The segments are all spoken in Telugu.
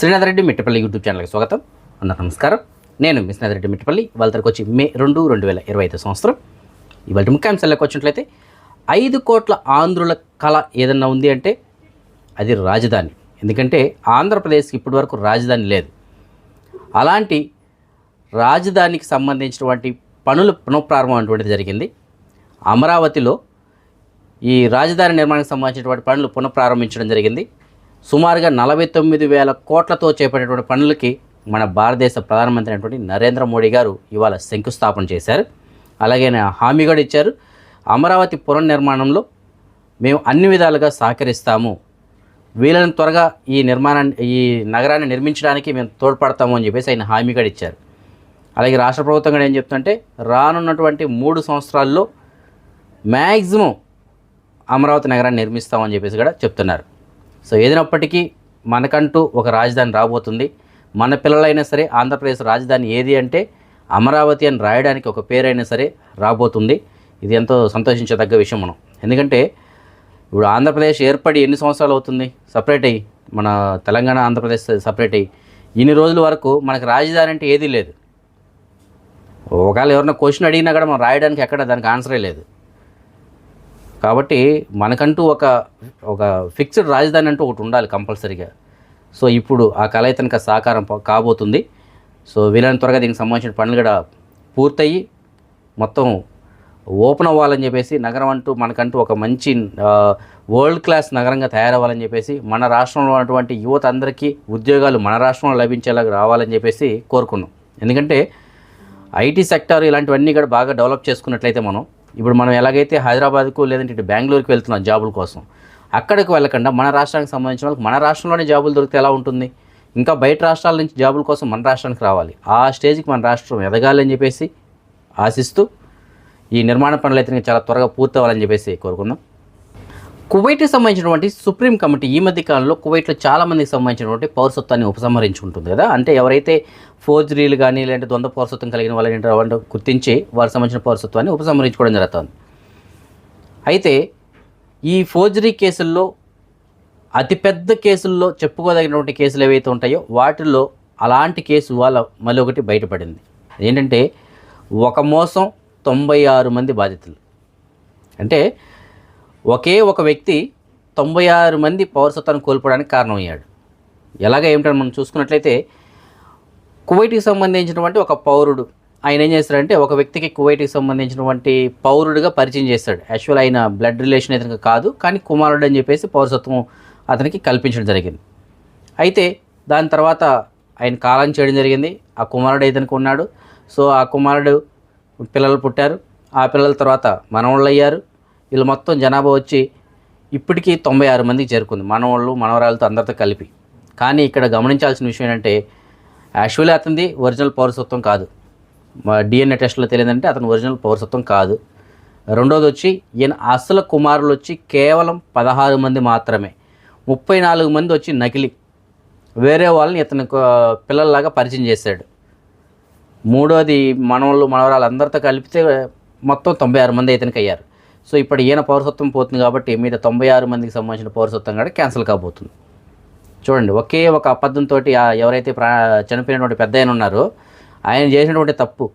శ్రీనాథ్ రెడ్డి మిట్టపల్లి యూట్యూబ్ ఛానల్కి స్వాగతం. అందరూ నమస్కారం. నేను మిశ్నాథ్ రెడ్డి మిట్టపల్లి. వాళ్ళ తరకు వచ్చి మే రెండు రెండు వేల ఇరవై ఐదు సంవత్సరం. ఇవాళ ముఖ్యాంశాలకు వచ్చినట్లయితే ఐదు కోట్ల ఆంధ్రుల కళ ఏదన్నా ఉంది అంటే అది రాజధాని. ఎందుకంటే ఆంధ్రప్రదేశ్కి ఇప్పటి వరకు రాజధాని లేదు. అలాంటి రాజధానికి సంబంధించినటువంటి పనులు పునఃప్రారంభం అటువంటిది జరిగింది. అమరావతిలో ఈ రాజధాని నిర్మాణానికి సంబంధించినటువంటి పనులు పునఃప్రారంభించడం జరిగింది. సుమారుగా నలభై తొమ్మిది వేల కోట్లతో చేపట్టేటువంటి పనులకి మన భారతదేశ ప్రధానమంత్రి అయినటువంటి నరేంద్ర మోడీ గారు ఇవాళ శంకుస్థాపన చేశారు. అలాగే ఆయన హామీ కూడా ఇచ్చారు. అమరావతి పునర్నిర్మాణంలో మేము అన్ని విధాలుగా సహకరిస్తాము. వీలైన త్వరగా ఈ నిర్మాణాన్ని ఈ నగరాన్ని నిర్మించడానికి మేము తోడ్పడతాము అని చెప్పేసి ఆయన హామీ కూడా ఇచ్చారు. అలాగే రాష్ట్ర ప్రభుత్వం కూడా ఏం చెప్తుంటే రానున్నటువంటి మూడు సంవత్సరాల్లో మ్యాక్సిమం అమరావతి నగరాన్ని నిర్మిస్తామని చెప్పేసి కూడా చెప్తున్నారు. సో ఏదైనప్పటికీ మనకంటూ ఒక రాజధాని రాబోతుంది. మన పిల్లలైనా సరే ఆంధ్రప్రదేశ్ రాజధాని ఏది అంటే అమరావతి అని రాయడానికి ఒక పేరైనా సరే రాబోతుంది. ఇది ఎంతో సంతోషించదగ్గ విషయం మనం. ఎందుకంటే ఇప్పుడు ఆంధ్రప్రదేశ్ ఏర్పడి ఎన్ని సంవత్సరాలు అవుతుంది? సపరేట్ అయ్యి మన తెలంగాణ ఆంధ్రప్రదేశ్ సపరేట్ అయ్యి ఇన్ని రోజుల వరకు మనకు రాజధాని అంటే ఏదీ లేదు. ఒకవేళ ఎవరైనా క్వశ్చన్ అడిగినా కూడా మనం రాయడానికి ఎక్కడ దానికి ఆన్సరే లేదు. కాబట్టి మనకంటూ ఒక ఒక ఫిక్స్డ్ రాజధాని అంటూ ఒకటి ఉండాలి కంపల్సరీగా. సో ఇప్పుడు ఆ కళ అయితే సాకారం కాబోతుంది. సో వీలైన త్వరగా దీనికి సంబంధించిన పనులు కూడా పూర్తయ్యి మొత్తం ఓపెన్ అవ్వాలని చెప్పేసి నగరం అంటూ మనకంటూ ఒక మంచి వరల్డ్ క్లాస్ నగరంగా తయారవ్వాలని చెప్పేసి మన రాష్ట్రంలో ఉన్నటువంటి యువత అందరికీ ఉద్యోగాలు మన రాష్ట్రంలో లభించేలాగా రావాలని చెప్పేసి కోరుకున్నాం. ఎందుకంటే ఐటీ సెక్టార్ ఇలాంటివన్నీ కూడా బాగా డెవలప్ చేసుకున్నట్లయితే మనం ఇప్పుడు మనం ఎలాగైతే హైదరాబాద్కు లేదంటే ఇటు బెంగళూరుకి వెళ్తున్నాం జాబుల కోసం అక్కడికి వెళ్ళకుండా మన రాష్ట్రానికి సంబంధించిన వాళ్ళకి మన రాష్ట్రంలోనే జాబులు దొరికితే ఎలా ఉంటుంది? ఇంకా బయట రాష్ట్రాల నుంచి జాబుల కోసం మన రాష్ట్రానికి రావాలి. ఆ స్టేజ్కి మన రాష్ట్రం ఎదగాలని చెప్పేసి ఆశిస్తూ ఈ నిర్మాణ పనులు అయితే చాలా త్వరగా పూర్తవ్వాలని చెప్పేసి కోరుకుందాం. కువైట్కి సంబంధించినటువంటి సుప్రీం కమిటీ ఈ మధ్య కాలంలో కువైట్లో చాలామందికి సంబంధించినటువంటి పౌరసత్వాన్ని ఉపసంహరించుకుంటుంది కదా. అంటే ఎవరైతే ఫోర్జరీలు కానీ లేదంటే ద్వంద్వ పౌరసత్వం కలిగిన వాళ్ళు ఏంటో వాళ్ళని గుర్తించి వారికి సంబంధించిన పౌరసత్వాన్ని ఉపసంహరించుకోవడం జరుగుతుంది. అయితే ఈ ఫోర్జరీ కేసుల్లో అతిపెద్ద కేసుల్లో చెప్పుకోదగినటువంటి కేసులు ఏవైతే ఉంటాయో వాటిల్లో అలాంటి కేసు వాళ్ళ మళ్ళీ ఒకటి బయటపడింది. ఏంటంటే ఒక మోసం తొంభై ఆరు మంది బాధితులు. అంటే ఒకే ఒక వ్యక్తి తొంభై ఆరు మంది పౌరసత్వాన్ని కోల్పోవడానికి కారణమయ్యాడు. ఎలాగ ఏమిటని మనం చూసుకున్నట్లయితే కువైట్కి సంబంధించినటువంటి ఒక పౌరుడు ఆయన ఏం చేస్తాడంటే ఒక వ్యక్తికి కువైట్కి సంబంధించినటువంటి పౌరుడిగా పరిచయం చేస్తాడు. యాక్చువల్ ఆయన బ్లడ్ రిలేషన్ ఇతనికి కాదు కానీ కుమారుడు అని చెప్పేసి పౌరసత్వం అతనికి కల్పించడం జరిగింది. అయితే దాని తర్వాత ఆయన కాలం చేయడం జరిగింది. ఆ కుమారుడు ఇతనికి ఉన్నాడు. సో ఆ కుమారుడు పిల్లలు పుట్టారు. ఆ పిల్లల తర్వాత మనవాళ్ళు అయ్యారు. వీళ్ళు మొత్తం జనాభా వచ్చి ఇప్పటికీ తొంభై ఆరు మందికి చేరుకుంది. మనవాళ్ళు మనవరాలతో అందరితో కలిపి. కానీ ఇక్కడ గమనించాల్సిన విషయం ఏంటంటే యాక్చువల్లీ అతనిది ఒరిజినల్ పౌరసత్వం కాదు. డిఎన్ఏ టెస్ట్లో తెలియదంటే అతను ఒరిజినల్ పౌరసత్వం కాదు. రెండోది వచ్చి ఈయన అసలు కుమారులు వచ్చి కేవలం పదహారు మంది మాత్రమే. ముప్పై నాలుగు మంది వచ్చి నకిలీ. వేరే వాళ్ళని ఇతను పిల్లల్లాగా పరిచయం చేశాడు. మూడోది మనవాళ్ళు మనవరాలు అందరితో కలిపితే మొత్తం తొంభై ఆరు మంది ఇతనికి అయ్యారు. సో ఇప్పుడు ఈయన పౌరసత్వం పోతుంది కాబట్టి మీద తొంభై ఆరు మందికి సంబంధించిన పౌరసత్వం కూడా క్యాన్సిల్ కాబోతుంది. చూడండి ఒకే ఒక అబద్ధంతో ఎవరైతే ప్రా చనిపోయినటువంటి పెద్ద ఆయన ఉన్నారో ఆయన చేసినటువంటి తప్పు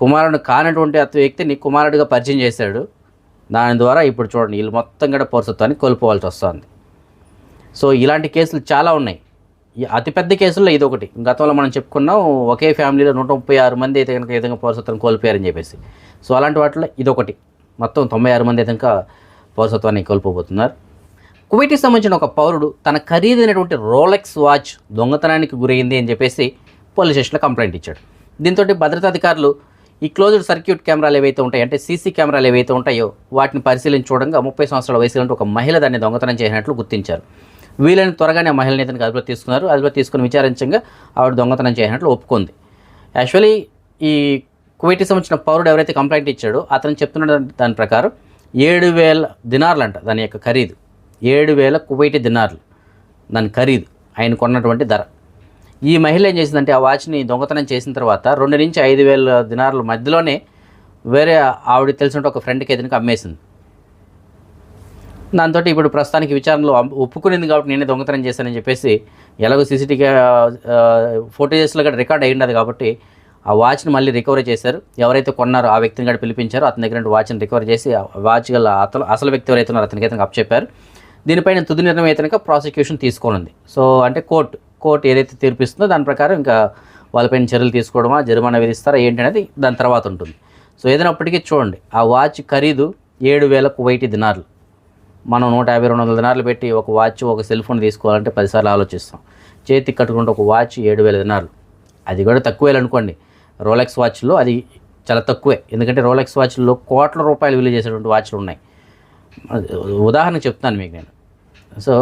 కుమారుడు కానటువంటి అత వ్యక్తిని కుమారుడిగా పరిచయం చేశాడు. దాని ద్వారా ఇప్పుడు చూడండి వీళ్ళు మొత్తం కూడా పౌరసత్వాన్ని కోల్పోవాల్సి వస్తుంది. సో ఇలాంటి కేసులు చాలా ఉన్నాయి. అతిపెద్ద కేసుల్లో ఇది ఒకటి. గతంలో మనం చెప్పుకున్నాం ఒకే ఫ్యామిలీలో నూట ముప్పై ఆరు మంది అయితే కనుక విధంగా పౌరసత్వం కోల్పోయారని చెప్పేసి. సో అలాంటి వాటిలో ఇదొకటి మొత్తం తొంభై ఆరు మంది అయితే పౌరసత్వాన్ని కోల్పోబోతున్నారు. కువైట్కి సంబంధించిన ఒక పౌరుడు తన ఖరీదైనటువంటి రోలెక్స్ వాచ్ దొంగతనానికి గురైంది అని చెప్పేసి పోలీస్ స్టేషన్లో కంప్లైంట్ ఇచ్చాడు. దీంతో భద్రతాధికారులు ఈ క్లోజ్డ్ సర్క్యూట్ కెమెరాలు ఏవైతే ఉంటాయో అంటే సీసీ కెమెరాలు ఏవైతే ఉంటాయో వాటిని పరిశీలించి చూడంగా ముప్పై సంవత్సరాల వయసు ఒక మహిళ దాన్ని దొంగతనం చేసినట్లు గుర్తించారు. వీలైన త్వరగానే ఆ మహిళని ఇతనికి అదుపులో తీసుకున్నారు. అదుపులో తీసుకుని విచారించగా ఆవిడ దొంగతనం చేసినట్లు ఒప్పుకుంది. యాక్చువల్లీ ఈ కువైట్కి సంబంధించిన పౌరుడు ఎవరైతే కంప్లైంట్ ఇచ్చాడో అతను చెప్తున్న దాని ప్రకారం ఏడు వేల దినార్లు అంట దాని యొక్క ఖరీదు. ఏడు వేల కువైటి దినార్లు దాని ఖరీదు ఆయన కొన్నటువంటి ధర. ఈ మహిళ ఏం చేసిందంటే ఆ వాచ్ని దొంగతనం చేసిన తర్వాత రెండు నుంచి ఐదు వేల దినార్ల మధ్యలోనే వేరే ఆవిడ తెలిసిన ఒక ఫ్రెండ్కి ఏదైనా అమ్మేసింది. దాంతో ఇప్పుడు ప్రస్తుతానికి విచారణలో ఒప్పుకునింది కాబట్టి నేనే దొంగతనం చేశానని చెప్పేసి ఎలాగో సీసీటీవీ ఫోటేజెస్లో కూడా రికార్డ్ అయ్యి ఉండదు కాబట్టి ఆ వాచ్ని మళ్ళీ రికవరీ చేశారు. ఎవరైతే కొన్నారో ఆ వ్యక్తిని కూడా పిలిపించారో. అతని దగ్గర నుండి వాచ్ని రికవరీ చేసి ఆ వాచ్ గల అతను అసలు వ్యక్తి ఎవరైతే ఉన్నారో అతనికి అతనికి అప్పచెప్పారు. దీనిపైన తుది నిర్ణయం అయితే కనుక ప్రాసిక్యూషన్ తీసుకోనుంది. సో అంటే కోర్టు కోర్టు ఏదైతే తీర్పిస్తుందో దాని ప్రకారం ఇంకా వాళ్ళపైన చర్యలు తీసుకోవడమా జరిమానా విధిస్తారా ఏంటి అనేది దాని తర్వాత ఉంటుంది. సో ఏదైనప్పటికీ చూడండి. ఆ వాచ్ ఖరీదు ఏడు వేల కువైటి దినార్లు. మనం నూట యాభై రెండు వందల దినార్లు పెట్టి ఒక వాచ్ ఒక సెల్ ఫోన్ తీసుకోవాలంటే పదిసార్లు ఆలోచిస్తాం. చేతికి కట్టుకుంటే ఒక వాచ్ ఏడు వేల దినార్లు. అది కూడా తక్కువే అనుకోండి రోలెక్స్ వాచ్లో అది చాలా తక్కువే. ఎందుకంటే రోలెక్స్ వాచ్లో కోట్ల రూపాయలు విలువ చేసేటువంటి వాచ్లు ఉన్నాయి. ఉదాహరణ చెప్తాను మీకు నేను. సో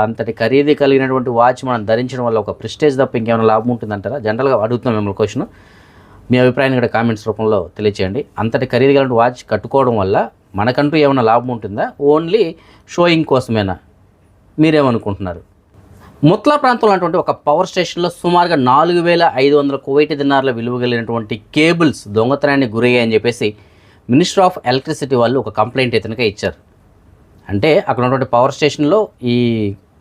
అంతటి ఖరీదు కలిగినటువంటి వాచ్ మనం ధరించడం వల్ల ఒక ప్రెస్టేజ్ తప్ప ఇంకేమైనా లాభం ఉంటుందంటారా? జనరల్గా అడుగుతున్నాం మిమ్మల్ని క్వశ్చన్. మీ అభిప్రాయాన్ని కూడా కామెంట్స్ రూపంలో తెలియచేయండి. అంతటి ఖరీదు కలిగిన వాచ్ కట్టుకోవడం వల్ల మనకంటూ ఏమైనా లాభం ఉంటుందా? ఓన్లీ షోయింగ్ కోసమేనా? మీరేమనుకుంటున్నారు? ముత్లా ప్రాంతంలో ఉన్నటువంటి ఒక పవర్ స్టేషన్లో సుమారుగా నాలుగు వేల ఐదు వందల కువైటి దినార్ల విలువ కలిగినటువంటి కేబుల్స్ దొంగతనానికి గురయ్యాయని చెప్పేసి మినిస్టర్ ఆఫ్ ఎలక్ట్రిసిటీ వాళ్ళు ఒక కంప్లైంట్ ఇతనికే ఇచ్చారు. అంటే అక్కడ ఉన్నటువంటి పవర్ స్టేషన్లో ఈ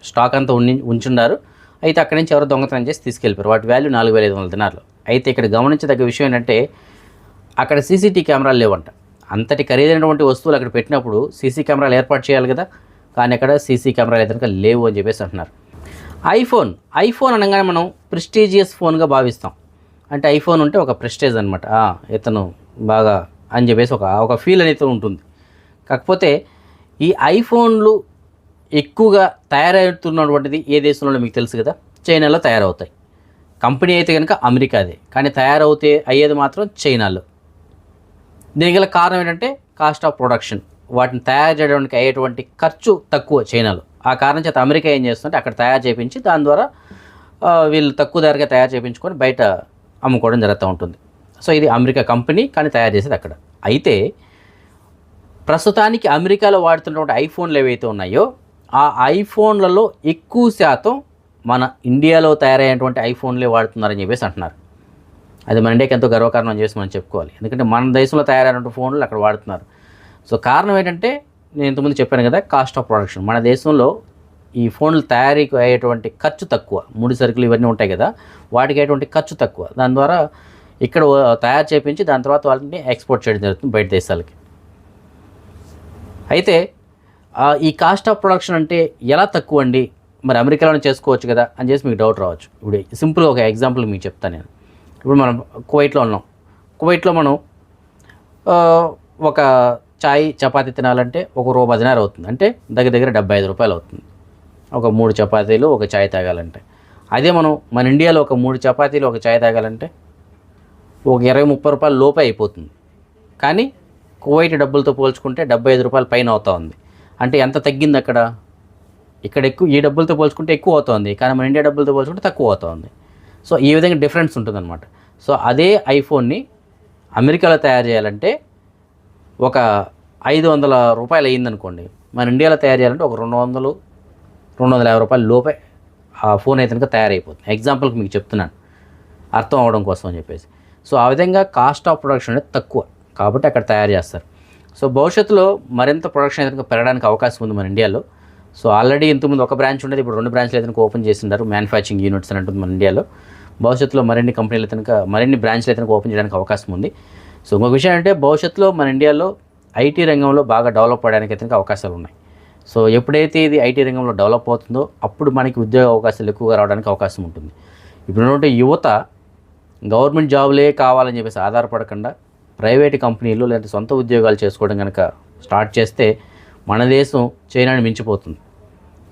స్టాక్ అంతా ఉన్ని ఉంచున్నారు అయితే అక్కడి నుంచి ఎవరో దొంగతనం చేసి తీసుకెళ్ళిపోయారు. వాటి వాల్యూ నాలుగు వేల ఐదు వందల దినార్లు. అయితే ఇక్కడ గమనించదగ్గ విషయం ఏంటంటే అక్కడ సీసీటీ కెమెరాలు లేవంట. అంతటి ఖరీదైనటువంటి వస్తువులు అక్కడ పెట్టినప్పుడు సీసీ కెమెరాలు ఏర్పాటు చేయాలి కదా. కానీ అక్కడ సీసీ కెమెరాలు అయితే లేవు అని చెప్పేసి అంటున్నారు. ఐఫోన్ ఐఫోన్ అనగానే మనం ప్రెస్టీజియస్ ఫోన్గా భావిస్తాం. అంటే ఐఫోన్ ఉంటే ఒక ప్రెస్టేజ్ అనమాట ఇతను బాగా అని చెప్పేసి ఒక ఒక ఫీల్ అనేది ఉంటుంది. కాకపోతే ఈ ఐఫోన్లు ఎక్కువగా తయారవుతున్నటువంటిది ఏ దేశంలో మీకు తెలుసు కదా? చైనాలో తయారవుతాయి. కంపెనీ అయితే కనుక అమెరికాదే. కానీ తయారవుతే అయ్యేది మాత్రం చైనాలో. దీనికి గల కారణం ఏంటంటే కాస్ట్ ఆఫ్ ప్రొడక్షన్. వాటిని తయారు చేయడానికి అయ్యేటువంటి ఖర్చు తక్కువ చైనాలో. ఆ కారణం చేత అమెరికా ఏం చేస్తుందంటే అక్కడ తయారు చేయించి దాని ద్వారా వీళ్ళు తక్కువ ధరగా తయారు చేయించుకొని బయట అమ్ముకోవడం జరుగుతూ ఉంటుంది. సో ఇది అమెరికా కంపెనీ కానీ తయారు చేసేది అక్కడ. అయితే ప్రస్తుతానికి అమెరికాలో వాడుతున్నటువంటి ఐఫోన్లు ఏవైతే ఉన్నాయో ఆ ఐఫోన్లలో ఎక్కువ శాతం మన ఇండియాలో తయారైనటువంటి ఐఫోన్లే వాడుతున్నారని చెప్పేసి అంటున్నారు. అది మన ఇండియాకి ఎంతో గర్వకారణం అని చేసి మనం చెప్పుకోవాలి. ఎందుకంటే మన దేశంలో తయారైనటువంటి ఫోన్లు అక్కడ వాడుతున్నారు. సో కారణం ఏంటంటే నేను ఇంతకుముందు చెప్పాను కదా కాస్ట్ ఆఫ్ ప్రొడక్షన్ మన దేశంలో ఈ ఫోన్లు తయారీకి అయ్యేటువంటి ఖర్చు తక్కువ. ముడి సరుకులు ఇవన్నీ ఉంటాయి కదా వాటికి అయ్యేటువంటి ఖర్చు తక్కువ. దాని ద్వారా ఇక్కడ తయారు చేయించి దాని తర్వాత వాళ్ళని ఎక్స్పోర్ట్ చేయడం జరుగుతుంది బయట దేశాలకి. అయితే ఈ కాస్ట్ ఆఫ్ ప్రొడక్షన్ అంటే ఎలా తక్కువ అండి? మరి అమెరికాలోనే చేసుకోవచ్చు కదా అని చేసి మీకు డౌట్ రావచ్చు. ఇప్పుడు సింపుల్గా ఒక ఎగ్జాంపుల్ మీకు చెప్తాను నేను. ఇప్పుడు మనం కువైట్లో ఉన్నాం. కువైట్లో మనం ఒక చాయ్ చపాతీ తినాలంటే ఒక రూపాయి పదినారు అవుతుంది. అంటే దగ్గర దగ్గర డెబ్బై ఐదు రూపాయలు అవుతుంది. ఒక మూడు చపాతీలు ఒక చాయ్ తాగాలంటే. అదే మనం మన ఇండియాలో ఒక మూడు చపాతీలు ఒక చాయ్ తాగాలంటే ఒక ఇరవై ముప్పై రూపాయలు లోపే అయిపోతుంది. కానీ కువైట్ డబ్బులతో పోల్చుకుంటే డెబ్బై ఐదు రూపాయల పైన అవుతా ఉంది. అంటే ఎంత తగ్గింది అక్కడ? ఇక్కడ ఎక్కువ ఈ డబ్బులతో పోల్చుకుంటే ఎక్కువ అవుతుంది కానీ మన ఇండియా డబ్బులతో పోల్చుకుంటే తక్కువ అవుతుంది సో ఈ విధంగా డిఫరెన్స్ ఉంటుందన్నమాట. సో అదే ఐఫోన్ని అమెరికాలో తయారు చేయాలంటే ఒక ఐదు వందల రూపాయలు అయ్యిందనుకోండి మన ఇండియాలో తయారు చేయాలంటే ఒక రెండు వందలు రెండు వందల యాభై రూపాయల లోపే ఆ ఫోన్ అయితే కనుక తయారైపోతుంది. ఎగ్జాంపుల్కి మీకు చెప్తున్నాను. అర్థం అవడం కోసం అని చెప్పేసి. సో ఆ విధంగా కాస్ట్ ఆఫ్ ప్రొడక్షన్ అనేది తక్కువ కాబట్టి అక్కడ తయారు చేస్తారు. సో భవిష్యత్తులో మరింత ప్రొడక్షన్ అయితే పెరగడానికి అవకాశం ఉంది మన ఇండియాలో. సో ఆల్రెడీ ఇంతకుముందు ఒక బ్రాంచ్ ఉండేది ఇప్పుడు రెండు బ్రాంచ్లు అయితే ఓపెన్ చేసినారు మ్యానుఫ్యాక్చరింగ్ యూనిట్స్ అని ఉంటుంది మన ఇండియాలో. భవిష్యత్తులో మరిన్ని కంపెనీలు అయితే మరిన్ని బ్రాంచ్లు అయితే ఓపెన్ చేయడానికి అవకాశం ఉంది. సో ఇంకొక విషయం అంటే భవిష్యత్తులో మన ఇండియాలో ఐటీ రంగంలో బాగా డెవలప్ అవ్వడానికి అయితే అవకాశాలు ఉన్నాయి. సో ఎప్పుడైతే ఇది ఐటీ రంగంలో డెవలప్ అవుతుందో అప్పుడు మనకి ఉద్యోగ అవకాశాలు ఎక్కువగా రావడానికి అవకాశం ఉంటుంది. ఇప్పుడున్నటువంటి యువత గవర్నమెంట్ జాబులే కావాలని చెప్పేసి ఆధారపడకుండా ప్రైవేట్ కంపెనీలు లేదంటే సొంత ఉద్యోగాలు చేసుకోవడం కనుక స్టార్ట్ చేస్తే మన దేశం చైనాని మించిపోతుంది.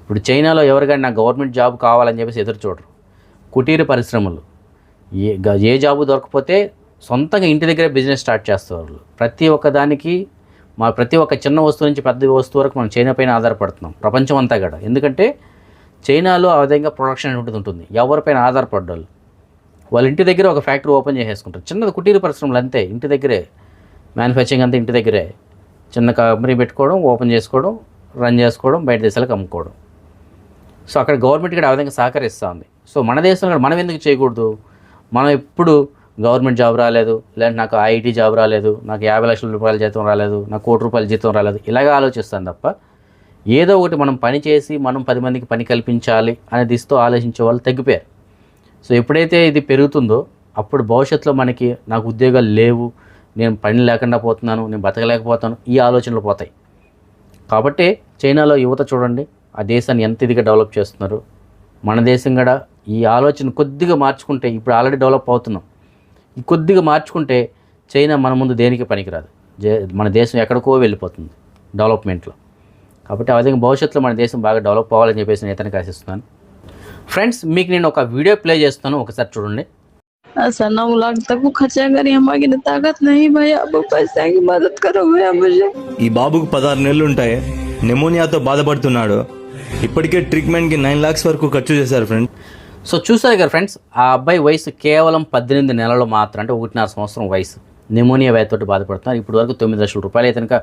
ఇప్పుడు చైనాలో ఎవరికైనా గవర్నమెంట్ జాబ్ కావాలని చెప్పేసి ఎదురు చూడరు. కుటీర పరిశ్రమలు. ఏ ఏ జాబు దొరకపోతే సొంతంగా ఇంటి దగ్గరే బిజినెస్ స్టార్ట్ చేస్తారు. ప్రతి ఒక్క దానికి మా ప్రతి ఒక్క చిన్న వస్తువు నుంచి పెద్ద వస్తువు వరకు మనం చైనా పైన ఆధారపడుతున్నాం. ప్రపంచం అంతా కూడా. ఎందుకంటే చైనాలో ఆ విధంగా ప్రొడక్షన్ అనేది ఉంటుంది ఎవరిపైన ఆధారపడ్డారు వాళ్ళ ఇంటి దగ్గర ఒక ఫ్యాక్టరీ ఓపెన్ చేసేసుకుంటారు. చిన్నది కుటీర పరిశ్రమలు అంతే. ఇంటి దగ్గరే మ్యానుఫ్యాక్చరింగ్ అంతా ఇంటి దగ్గరే. చిన్న కంపెనీ పెట్టుకోవడం ఓపెన్ చేసుకోవడం రన్ చేసుకోవడం బయట దేశాలకు అమ్ముకోవడం. సో అక్కడ గవర్నమెంట్ కూడా ఆ విధంగా సహకరిస్తూ ఉంది. సో మన దేశంలో కూడా మనం ఎందుకు చేయకూడదు? మనం ఎప్పుడు గవర్నమెంట్ జాబ్ రాలేదు లేదంటే నాకు ఐఐటీ జాబ్ రాలేదు నాకు యాభై లక్షల రూపాయల జీతం రాలేదు నాకు కోటి రూపాయల జీతం రాలేదు ఇలాగ ఆలోచిస్తాను తప్ప ఏదో ఒకటి మనం పని చేసి మనం పది మందికి పని కల్పించాలి అనే దిశతో ఆలోచించే వాళ్ళు తగ్గిపోయారు. సో ఎప్పుడైతే ఇది పెరుగుతుందో అప్పుడు భవిష్యత్తులో మనకి నాకు ఉద్యోగాలు లేవు నేను పని లేకుండా పోతున్నాను నేను బతకలేకపోతాను ఈ ఆలోచనలు పోతాయి. కాబట్టి చైనాలో యువత చూడండి ఆ దేశాన్ని ఎంత ఇదిగా డెవలప్ చేస్తున్నారు. మన దేశం కూడా ఈ ఆలోచన కొద్దిగా మార్చుకుంటే ఇప్పుడు ఆల్రెడీ డెవలప్ అవుతున్నాం. కొద్దిగా మార్చుకుంటే చైనా మన ముందు దేనికి పనికిరాదు జే- మన దేశం ఎక్కడికో వెళ్ళిపోతుంది డెవలప్మెంట్లో కాబట్టి ఆ విధంగా భవిష్యత్తులో మన దేశం బాగా డెవలప్ అవ్వాలని చెప్పేసి నేను ఇతనికి ఆశిస్తున్నాను ఫ్రెండ్స్ మీకు నేను ఒక వీడియో ప్లే చేస్తాను ఒకసారి చూడండి ऐसा नौ लाख तक वो खर्चा करें हमारी न ताकत नहीं भैया अब पैसे की मदद करो भैया मुझे ఈ బాబుకు పదహారు నెలలు ఉంటాయి నెమోనియాతో బాధపడుతున్నాడు ఇప్పటికే ట్రీట్మెంట్కి నైన్ లాక్స్ వరకు ఖర్చు చేశారు ఫ్రెండ్ సో చూసారు కదా ఫ్రెండ్స్ ఆ అబ్బాయి వయసు కేవలం పద్దెనిమిది నెలలు మాత్రం అంటే ఒకటిన్నర సంవత్సరం వయసు. నిమోనియా వ్యాధితోటి బాధపడుతున్నారు. ఇప్పుడు వరకు తొమ్మిది లక్షల రూపాయలు అయితే కనుక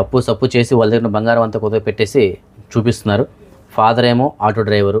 అప్పు సప్పు చేసి వాళ్ళ దగ్గర బంగారం అంతా కుదవ పెట్టేసి చూపిస్తున్నారు. ఫాదర్ ఏమో ఆటో డ్రైవరు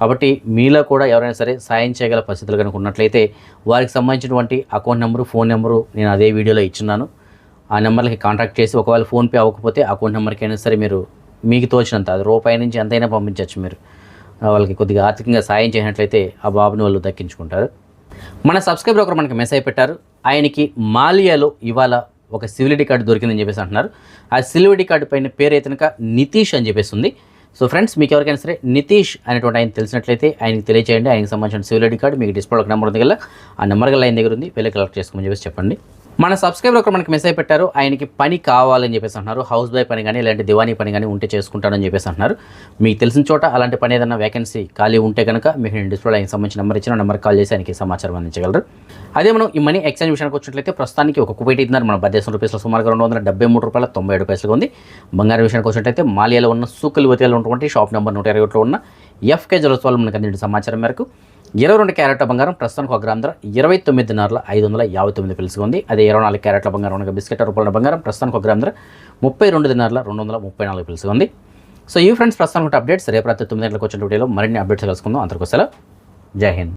కాబట్టి మీలో కూడా ఎవరైనా సరే సాయం చేయగల పరిస్థితులు కనుక ఉన్నట్లయితే వారికి సంబంధించినటువంటి అకౌంట్ నెంబరు ఫోన్ నెంబరు నేను అదే వీడియోలో ఇచ్చున్నాను. ఆ నెంబర్లకి కాంటాక్ట్ చేసి ఒకవేళ ఫోన్పే అవ్వకపోతే అకౌంట్ నెంబర్కి అయినా సరే మీరు మీకు తోచినంత అది రూపాయి నుంచి ఎంతైనా పంపించవచ్చు మీరు. వాళ్ళకి కొద్దిగా ఆర్థికంగా సాయం చేసినట్లయితే ఆ బాబుని వాళ్ళు దక్కించుకుంటారు. మన సబ్స్క్రైబర్ ఒకరు మనకి మెసేజ్ పెట్టారు. ఆయనకి మాలియాలో ఇవాళ ఒక సివిలిటీ కార్డు దొరికిందని చెప్పేసి అంటున్నారు. ఆ సివిలిటీ కార్డు పైన పేరు అయితే కనుక నితీష్ అని చెప్పేసి ఉంది. సో ఫ్రెండ్స్ మీకు ఎవరికైనా సరే నితీష్ అనేటువంటి ఆయన తెలిసినట్లయితే ఆయనకి తెలియజేయండి. ఆయనకి సంబంధించిన సివిలిటీ కార్డు మీకు డిస్ప్లే ఒక నెంబర్ ఉంది కదా ఆ నెంబర్ గల ఆయన దగ్గర ఉంది వెళ్ళి కలెక్ట్ చేసుకోమని చెప్పేసి చెప్పండి. మన సబ్స్క్రైబర్ ఒకరు మనకి మెసేజ్ పెట్టారు ఆయనకి పని కావాలని చెప్పేసి అంటున్నారు. హౌస్ బాయ్ పని కానీ ఇలాంటి దివానీ పని కానీ ఉంటే చేసుకుంటానని చెప్పేసి అంటున్నారు. మీకు తెలిసిన చోట అలాంటి పని ఏదైనా వేకెన్సీ ఖాళీ ఉంటే కనుక మీకు నేను డిస్ప్లే ఆయనకి సంబంధించిన నెంబర్ ఇచ్చిన నెంబర్ కాల్ చేసి ఆయనకి సమాచారం అందించగలరు. అదే మనం ఈ మనీ ఎక్స్చేంజ్ విషయానికి వచ్చినట్లయితే ప్రస్తుతానికి ఒక కువైట్ ఇద్దరు మన భారతదేశం రూపీస్లో సుమారుగా రెండు వందల డెబ్బై మూడు రూపాయల తొంభై ఏడు పైసలుగా ఉంది. బంగారం విషయానికి వచ్చినట్లయితే మాలియాలో ఉన్న సూకులు వతియాలో ఉన్నటువంటి షాప్ నెంబర్ నూట ఇరవై ఒకటిలో ఉన్న ఎఫ్కే జలోత్సవాలు మనకు అందించిన సమాచారం మేరకు ఇరవై రెండు క్యారెట్ల బంగారం ప్రస్తుతానికి ఒక గ్రామ ధర ఇరవై తొమ్మిదిన్నరల ఐదు వందల యాభై తొమ్మిది పిలుసుగా ఉంది. అదే ఇరవై నాలుగు క్యారెట్ల బంగారం ఉన్న బిస్కెట్ రూపాయల బంగారం ప్రస్తుతానికి ఒక గ్రామ ధర ముప్పై రెండు దినారుల రెండు వందల ముప్పై నాలుగు పిలుసుగా ఉంది. సో ఈ ఫ్రెండ్స్ ప్రస్తుతానికి అప్డేట్స్ రేపు రాత్రి తొమ్మిది గంటలకు వచ్చిన వీడియోలో మరిన్ని అప్డేట్స్ కలుసుకుందాం అందరికోసం జై హింద్.